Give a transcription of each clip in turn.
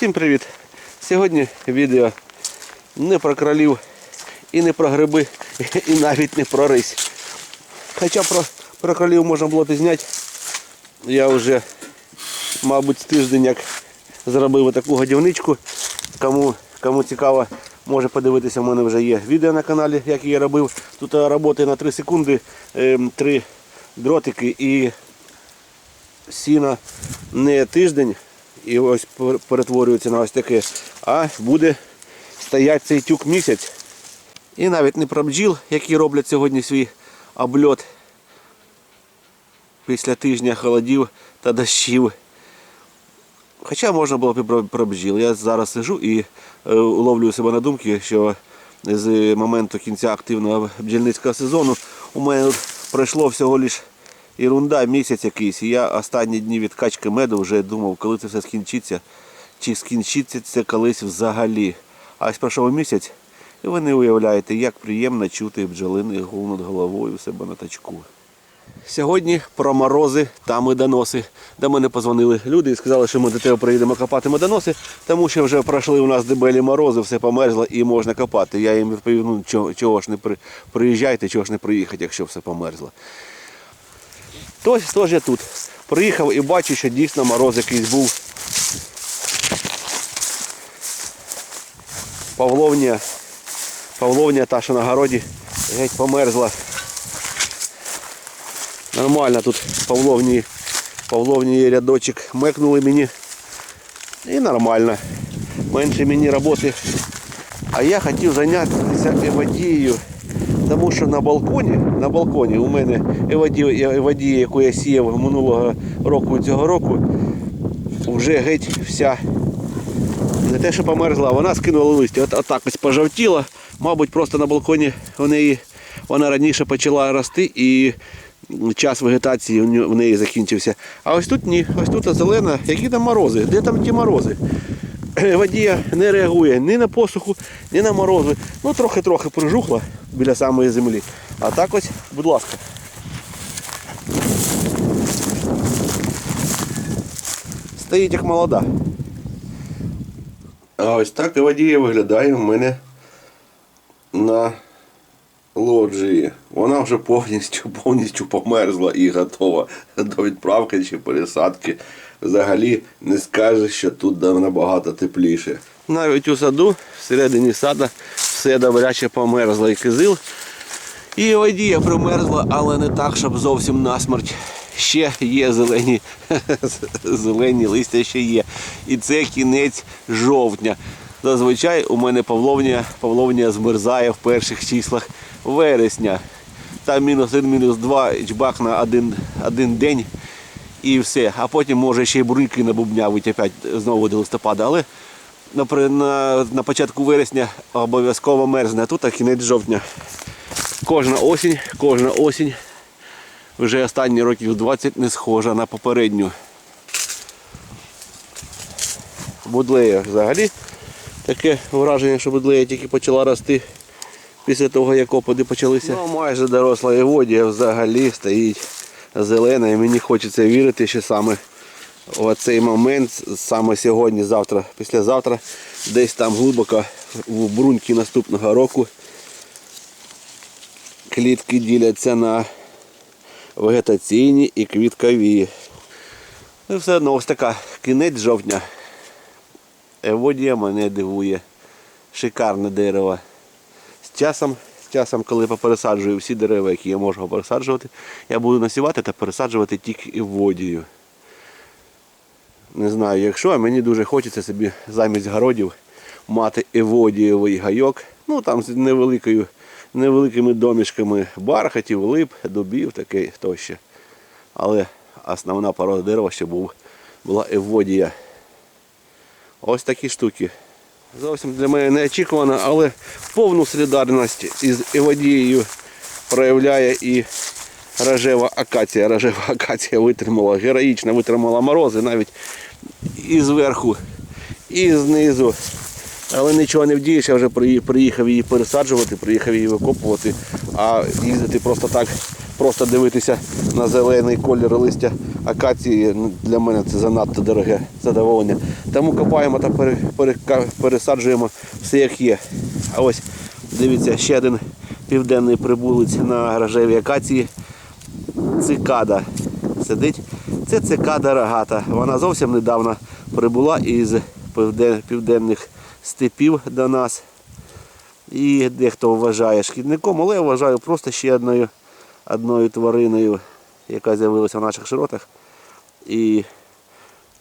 Всім привіт! Сьогодні відео не про кролів і не про гриби, і навіть не про рись. Хоча про, про кролів можна було зняти. Я вже, мабуть, тиждень як зробив таку годівничку. Кому, кому цікаво, може подивитися, у мене вже є відео на каналі, як я робив. Тут роботи на 3 секунди, 3 дротики і сіна не тиждень і ось перетворюється на ось таке, а буде стояти цей тюк місяць. І навіть не про бджіл, які роблять сьогодні свій обльот після тижня холодів та дощів. Хоча можна було б і про, про бджіл. Я зараз сижу і е, уловлюю себе на думки, що з моменту кінця активного бджільницького сезону у мене пройшло всього лиш ерунда, місяць якийсь. І я останні дні від качки меду вже думав, коли це все скінчиться, чи скінчиться це колись взагалі. А ось пройшов місяць, і ви не уявляєте, як приємно чути бджолиний гул над головою у себе на тачку. Сьогодні про морози та медоноси. До мене позвонили люди і сказали, що ми до тебе приїдемо копати медоноси, тому що вже пройшли у нас дебелі морози, все померзло і можна копати. Я їм відповів, ну чого, ж не при, приїжджайте, чого ж не приїхати, якщо все померзло. Тож, тож я тут. Приїхав і бачу, що дійсно мороз якийсь був. Павловня, Павловня та, що на городі, геть померзла. Нормально тут Павловні, Павловні рядочок мекнули мені. І нормально. Менше мені роботи. А я хотів зайнятися евадією. Тому що на балконі, на балконі у мене евадія, яку я сіяв минулого року цього року, вже геть вся не те, що померзла, вона скинула листя. От, отак ось пожовтіла. Мабуть, просто на балконі у неї вона раніше почала рости і час вегетації в неї закінчився. А ось тут ні, ось тут зелена. Які там морози? Де там ті морози? Водія не реагує ні на посуху, ні на морози. Ну трохи-трохи прижухла біля самої землі. А так ось, будь ласка. Стоїть як молода. А ось так і водія виглядає в мене на лоджії. Вона вже повністю повністю померзла і готова до відправки чи пересадки. Взагалі не скажеш, що тут набагато тепліше. Навіть у саду, всередині сада, все добряче померзло і кизил. І водія примерзла, але не так, щоб зовсім насмерть. Ще є зелені, зелені листя ще є. І це кінець жовтня. Зазвичай у мене павловня, павловня змерзає в перших числах вересня. Там мінус один, мінус два, чбак на один, один день і все. А потім може ще й бурульки набубнявить опять знову до листопада. Але на, на, на початку вересня обов'язково мерзне, а тут а кінець жовтня. Кожна осінь, кожна осінь вже останні років 20 не схожа на попередню. Будлея взагалі таке враження, що будлея тільки почала рости після того, як опади почалися. Ну, майже доросла Еводія взагалі стоїть зелена і мені хочеться вірити, що саме в цей момент, саме сьогодні, завтра, післязавтра, десь там глибоко в бруньки наступного року клітки діляться на вегетаційні і квіткові. Ну, все одно ось така кінець жовтня. Еводія мене дивує. Шикарне дерево. Часом, часом, коли попересаджую всі дерева, які я можу пересаджувати, я буду насівати та пересаджувати тільки еводію. Не знаю, якщо, а мені дуже хочеться собі замість городів мати еводієвий гайок. Ну там з невеликою, невеликими домішками бархатів, лип, дубів, таке тощо. Але основна порода дерева ще був, була еводія. Ось такі штуки. Зовсім для мене неочікувано, але повну солідарність із еводією проявляє і рожева акація. Рожева акація витримала, героїчно витримала морози навіть і зверху, і знизу. Але нічого не вдієш, я вже приїхав її пересаджувати, приїхав її викопувати, а їздити просто так просто дивитися на зелений колір листя акації для мене це занадто дороге задоволення. Тому копаємо та пересаджуємо все як є. А ось дивіться, ще один південний прибулець на рожевій акації. Цикада сидить. Це цикада рогата. Вона зовсім недавно прибула із південних степів до нас. І дехто вважає шкідником, але я вважаю просто ще одною, одною твариною, яка з'явилася в наших широтах. І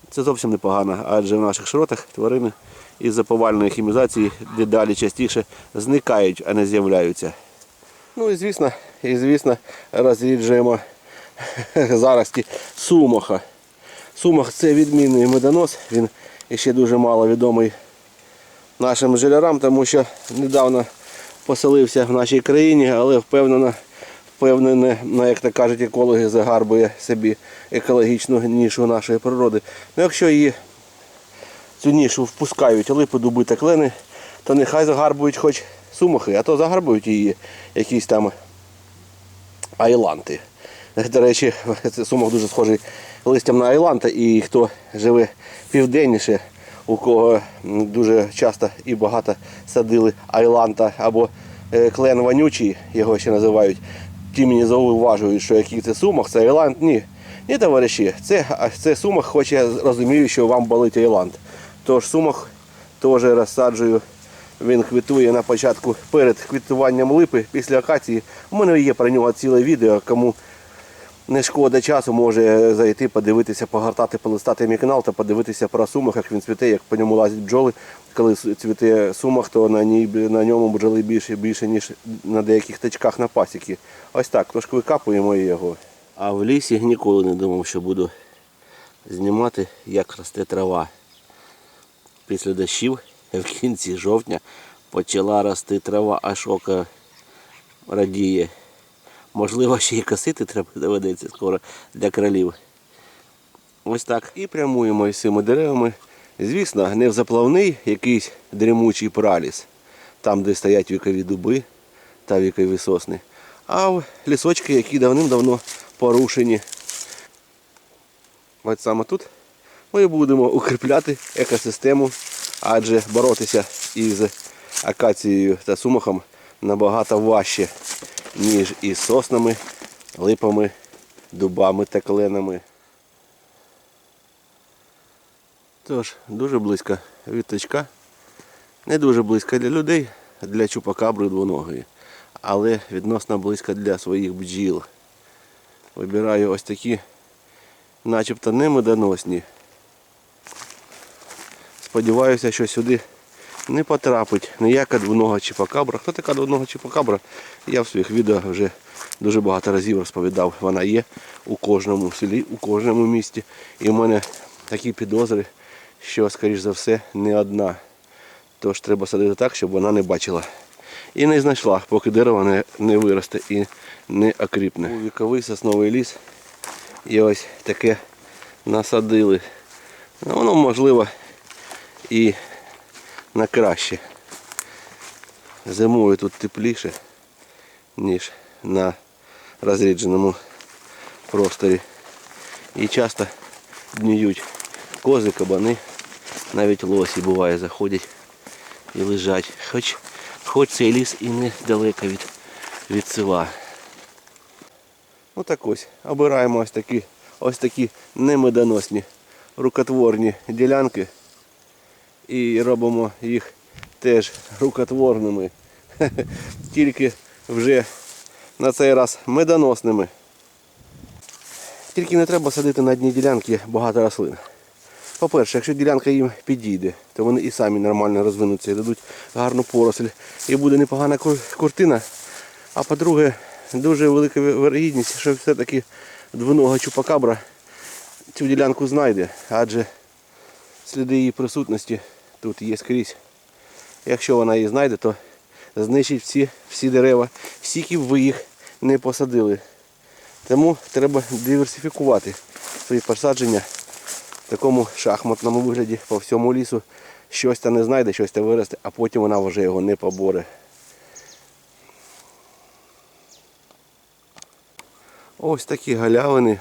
це зовсім непогано, адже в наших широтах тварини із-за повальної хімізації дедалі частіше зникають, а не з'являються. Ну і звісно, і звісно, розріджуємо зарості сумоха. Сумах це відмінний медонос, він ще дуже мало відомий нашим жилярам, тому що недавно поселився в нашій країні, але впевнено, впевнене, ну, як то кажуть, екологи загарбує собі екологічну нішу нашої природи. Ну, якщо її цю нішу впускають липи, дуби та клени, то нехай загарбують хоч сумахи, а то загарбують її якісь там айланти. До речі, сумах дуже схожий листям на айланта, і хто живе південніше, у кого дуже часто і багато садили айланта або е, клен вонючий, його ще називають, ті мені зауважують, що який це сумах, це Ірланд. Ні. Ні, товариші, це, це сумах, хоч я розумію, що вам болить Ірланд. Тож сумах теж розсаджую. Він квітує на початку перед квітуванням липи після акації. У мене є про нього ціле відео, кому не шкода часу, може зайти, подивитися, погортати, полистати мій канал та подивитися про сумах, як він цвіте, як по ньому лазять бджоли. Коли цвіте сумах, то на, ній, на ньому бджоли більше, більше, ніж на деяких тачках на пасіки. Ось так, трошки викапуємо його. А в лісі ніколи не думав, що буду знімати, як росте трава. Після дощів в кінці жовтня почала рости трава, аж око радіє. Можливо, ще й косити треба доведеться скоро для кролів. Ось так. І прямуємо із цими деревами. Звісно, не в заплавний якийсь дрімучий праліс, там, де стоять вікові дуби та вікові сосни, а в лісочки, які давним-давно порушені. Ось саме тут ми будемо укріпляти екосистему, адже боротися із акацією та сумахом набагато важче, ніж із соснами, липами, дубами та кленами. Тож, дуже близько від точка. Не дуже близько для людей, для чупакабри двоногої, але відносно близько для своїх бджіл. Вибираю ось такі, начебто не медоносні. Сподіваюся, що сюди не потрапить ніяка двонога чіпакабра. Хто така двонога чіпакабра? Я в своїх відео вже дуже багато разів розповідав. Вона є у кожному селі, у кожному місті. І в мене такі підозри, що, скоріш за все, не одна. Тож треба садити так, щоб вона не бачила. І не знайшла, поки дерево не, не виросте і не окріпне. У віковий сосновий ліс. І ось таке насадили. Ну, Воно можливо і на краще. Зимою тут тепліше, ніж на розрідженому просторі. І часто дніють кози, кабани, навіть лосі буває заходять і лежать. Хоч, хоч цей ліс і не далеко від, від села. Ну так ось, обираємо ось такі, ось такі немедоносні рукотворні ділянки і робимо їх теж рукотворними. Тільки вже на цей раз медоносними. Тільки не треба садити на одній ділянці багато рослин. По-перше, якщо ділянка їм підійде, то вони і самі нормально розвинуться і дадуть гарну поросль. І буде непогана куртина. А по-друге, дуже велика вирогідність, що все-таки двонога чупакабра цю ділянку знайде, адже сліди її присутності тут є скрізь. Якщо вона її знайде, то знищить всі, всі дерева, б ви їх не посадили. Тому треба диверсифікувати свої посадження в такому шахматному вигляді по всьому лісу. Щось та не знайде, щось та виросте, а потім вона вже його не поборе. Ось такі галявини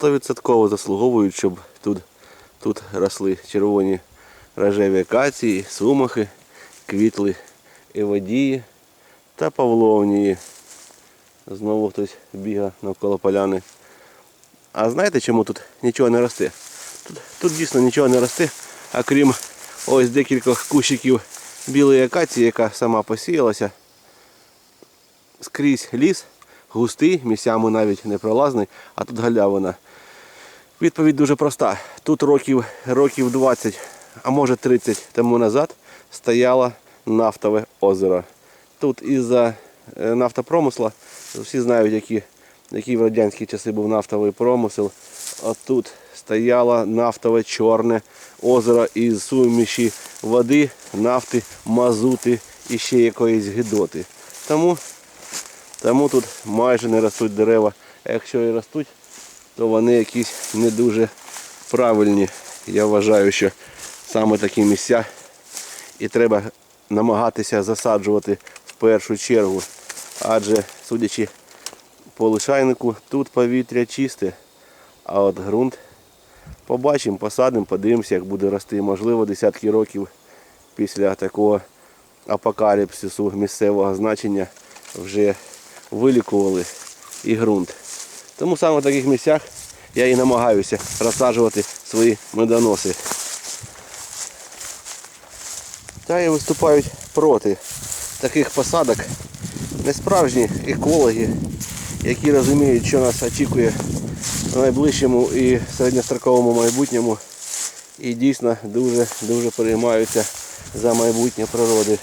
100% заслуговують, щоб тут, тут росли червоні рожеві акації, сумахи, квітли еводії та павловнії. Знову хтось бігає навколо поляни. А знаєте, чому тут нічого не росте? Тут, тут дійсно нічого не росте, а крім ось декількох кущиків білої акації, яка сама посіялася. Скрізь ліс, густий, місцями навіть непролазний, а тут галявина. Відповідь дуже проста. Тут років, років 20, а може 30 тому назад стояло нафтове озеро. Тут із-за е, нафтопромисла, всі знають, які, який в радянські часи був нафтовий промисел. От тут стояло нафтове чорне озеро із суміші води, нафти, мазути і ще якоїсь гидоти. Тому, тому тут майже не ростуть дерева. А якщо і ростуть, то вони якісь не дуже правильні. Я вважаю, що саме такі місця і треба намагатися засаджувати в першу чергу. Адже, судячи по лишайнику, тут повітря чисте, а от ґрунт побачимо, посадимо, подивимося, як буде рости. Можливо, десятки років після такого апокаліпсису місцевого значення вже вилікували і ґрунт. Тому саме в таких місцях я і намагаюся розсаджувати свої медоноси. Та і виступають проти таких посадок несправжні екологи, які розуміють, що нас очікує в найближчому і середньостроковому майбутньому. І дійсно дуже-дуже переймаються за майбутнє природи.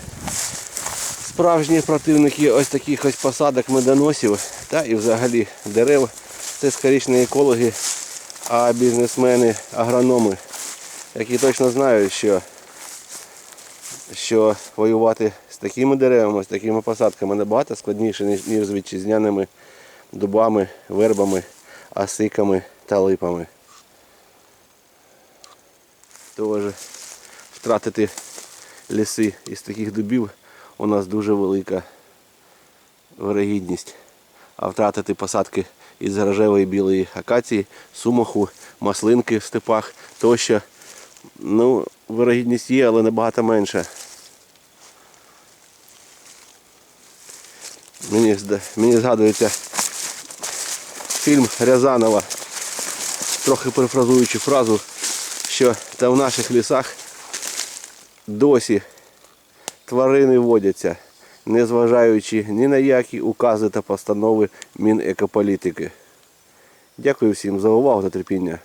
Справжні противники ось таких ось посадок медоносів та і взагалі дерев. Це скоріше не екологи, а бізнесмени, агрономи, які точно знають, що що воювати з такими деревами, з такими посадками набагато складніше, ніж, з вітчизняними дубами, вербами, асиками та липами. Тож втратити ліси із таких дубів у нас дуже велика вирогідність. А втратити посадки із рожевої білої акації, сумаху, маслинки в степах тощо. Ну, вирогідність є, але набагато менша. Мені, мені згадується фільм Рязанова, трохи перефразуючи фразу, що та в наших лісах досі тварини водяться, незважаючи ні на які укази та постанови Мінекополітики. Дякую всім за увагу та терпіння.